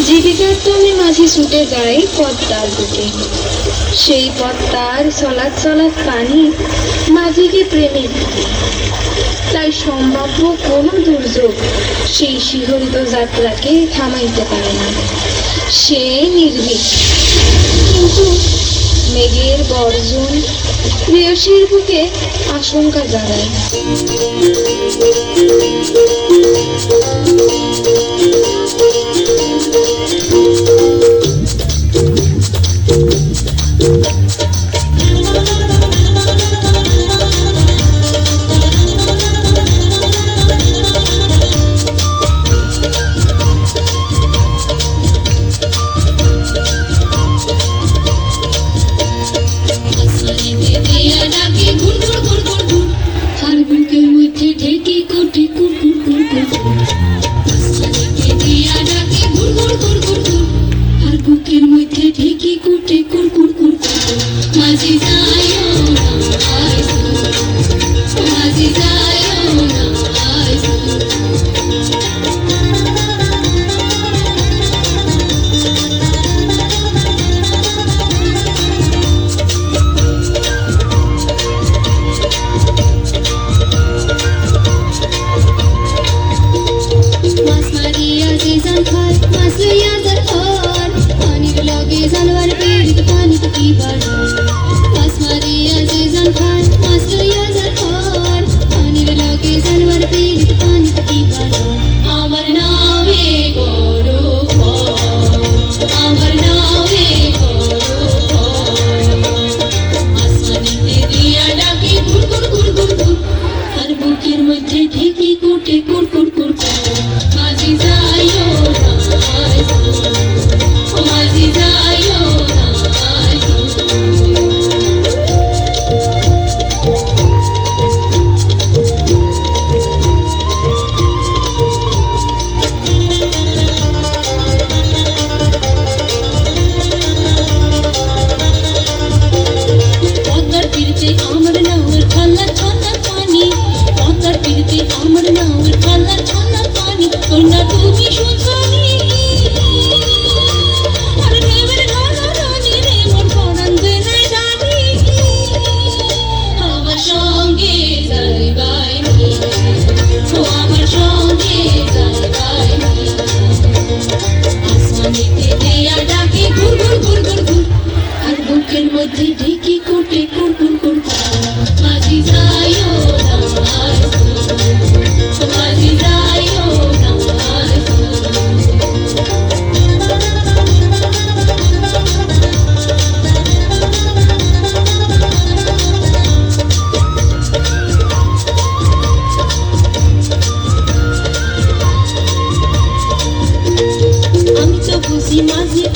জীবিকার আমি মাঝি ছুটে যায় পদ্মার বুকে সেই পদ্মার চলাত চলাত পানি মাঝিকে প্রেমের দিকে তাই সম্ভাব্য কোনো দুর্যোগ সেই শিহরিত যাত্রাকে থামাইতে পারে না সে নির্ভীক কিন্তু মেঘের বর্জন প্রেয়সীর বুকে আশঙ্কা জানায় মধ্যে ঢেকি কুটে কুটকুট কুট মাঝি যাইও মাঝি যাইও আমার নামের খালা বাড়িতে আমার নাও ঠান্ডা ঠান্ডা পানি। তোমরা তুমি শুধু সঙ্গে যাই বাইরে imagine